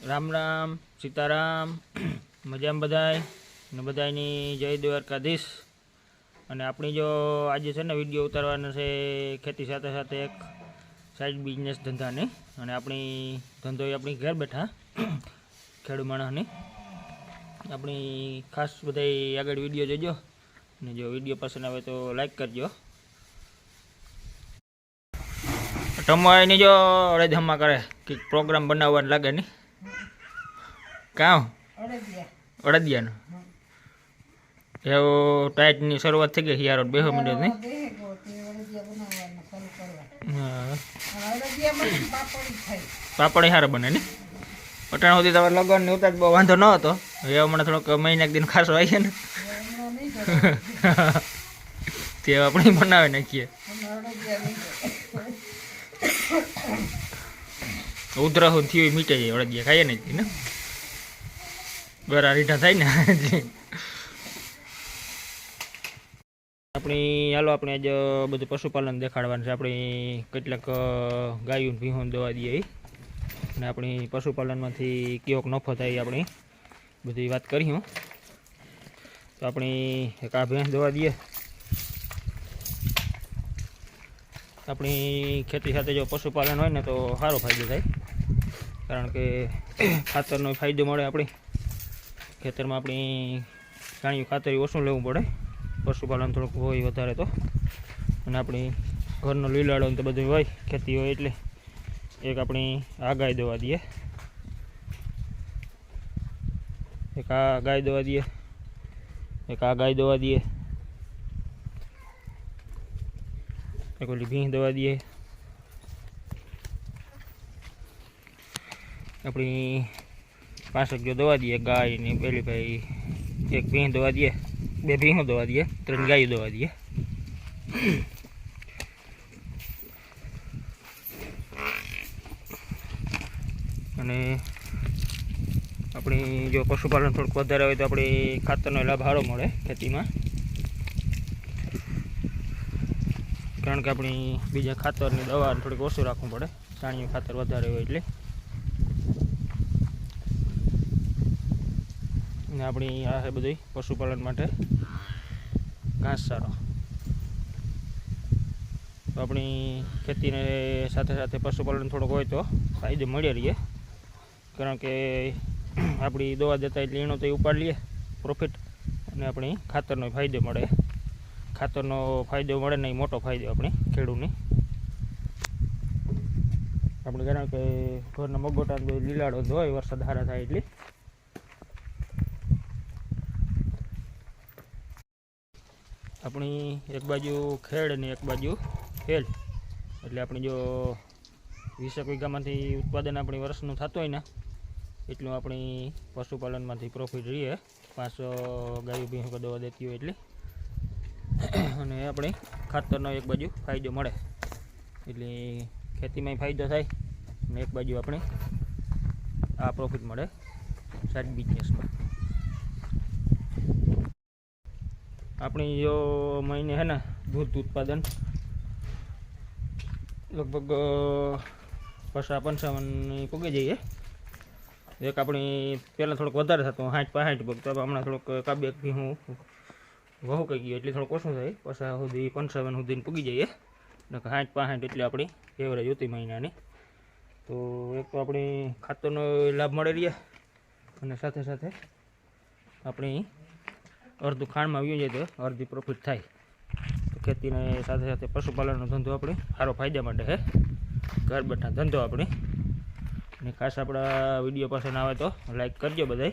રામ રામ, સીતારામ, મજામાં બધાય? ને બધાયની જય દ્વારકાધીશ. અને આપણી જો આજે છે ને વીડિયો ઉતારવાનો છે ખેતી સાથે સાથે એક સાઈડ બિઝનેસ ધંધાની. અને આપણી ધંધો એ આપણી ઘર બેઠા ખેડૂત માણસની. આપણી ખાસ બધાય આગળ વીડિયો જોજો. અને જો વીડિયો પસંદ આવે તો લાઈક કરજો. ટમાઈની જો અડધમાં કરે કે પ્રોગ્રામ બનાવવાનું લાગે નહીં કાં? અડદિયા. અડદિયાનો? એવો ટાઈટની શરૂઆત થઈ ગઈ હિયારો બેહો મિનિટ નહીં પાપડી હારો બને ને. પટાણ સુધી તમારે લગન ને ઉતાર બહુ વાંધો ન હતો. એ હમણાં થોડોક મહિના એક દિન ખાસો આવી ને. તે આપણે બનાવી નાખીએ હમણાં અડદિયા નહીં કરે ઉધરાહું થયું મીટે જાય અડદિયા ખાઈએ ને ને? ગરા રીઠા થાય ને? આપણી, હાલો, આપણે આજે બધું પશુપાલન દેખાડવાનું છે. આપણી કેટલાક ગાયું ભીહોન દવા દઈએ. અને આપણી પશુપાલનમાંથી કેવોક નફો થાય આપણી. બધી વાત કરી, હું. તો આપણી એક આ ભેંસ દવા દઈએ. આપણી ખેતી સાથે જો પશુપાલન હોય ને તો સારો ફાયદો થાય. કારણ કે ખાતરનો ફાયદો મળે આપણી. ખેતરમાં આપણી જાણ્યું ખાતર ઓછું લેવું પડે. પશુપાલન થોડુંક હોય વધારે તો. અને આપણી ઘરનો લીલાડો તો બધું હોય, ખેતી હોય એટલે એક આપણી આ ગાય દવા દઈએ. એક આ ગાય દવા દઈએ. એક આ ગાય દવા દઈએ. એક ઓલી ભીંસ દવા દઈએ. આપણી પાંસઠ જો દવા દઈએ, ગાય ને પેલી ભાઈ, એક ભીંસ દવા દઈએ, બે ભીહો દવા દઈએ, ત્રણ ગાયો દવા દઈએ. અને આપણી જો પશુપાલન થોડુંક વધારે હોય તો આપણી ખાતરનો લાભ સારો મળે ખેતીમાં. કારણ કે આપણી બીજા ખાતરની દવા થોડીક ઓછું રાખવું પડે. છાણિયું ખાતર વધારે હોય એટલે. ને આપણી આ છે બધી પશુપાલન માટે. ઘાસચારો તો આપણી ખેતીને સાથે સાથે પશુપાલન થોડોક હોય તો ફાયદો મળી રહીએ કારણ કે આપણી દવા દેતા એટલે એનો તો ઉપાડ લઈએ પ્રોફિટ અને આપણી ખાતરનો ફાયદો મળે. ખાતરનો ફાયદો મળે ને મોટો ફાયદો આપણે ખેડૂતને. આપણે કારણ કે ઘરના મગોટા લીલાડો હોય, વરસાદ સારા થાય એટલે. આપણી એક બાજુ ખેડ અને એક બાજુ ખેલ. એટલે આપણે જો વીસેક વીઘામાંથી ઉત્પાદન આપણી વર્ષનું થતું હોય ને, એટલું આપણી પશુપાલનમાંથી પ્રોફિટ રહીએ. પાંચસો ગાયો, ભેંસો દવા દેતી હોય એટલે. અને આપણે ખાતરનો એક બાજુ ફાયદો મળે. એટલે ખેતીમાં ફાયદો થાય અને એક બાજુ આપણે આ પ્રોફિટ મળે સાઈડ બિઝનેસમાં આપણી જો મહિને હે ને દૂધ ઉત્પાદન, લગભગ પસા પંચાવનની પૂગી જઈએ. એક આપણી પહેલાં થોડુંક વધારે થતું સાઠ પાંઠ પગ તો હમણાં થોડુંક કાબ્યાક બી હું વહુ કહી ગયો એટલે થોડુંક ઓછું થાય. પસા સુધી પંચાવન સુધીને પૂગી જઈએ. ને સાઠ પાંઠ એટલે આપણી એવરેજ હતી મહિનાની. તો એક તો આપણી ખાતરનો લાભ મળી રહ્યા. અને સાથે સાથે આપણી અડધું ખાણમાં આવી જાય તો અડધી પ્રોફિટ થાય. તો ખેતીને સાથે સાથે પશુપાલનનો ધંધો આપણે સારો ફાયદા માટે છે ઘર બેઠા ધંધો આપણે. અને ખાસ આપણા વીડિયો પસંદ આવે તો લાઈક કરજો બધાય.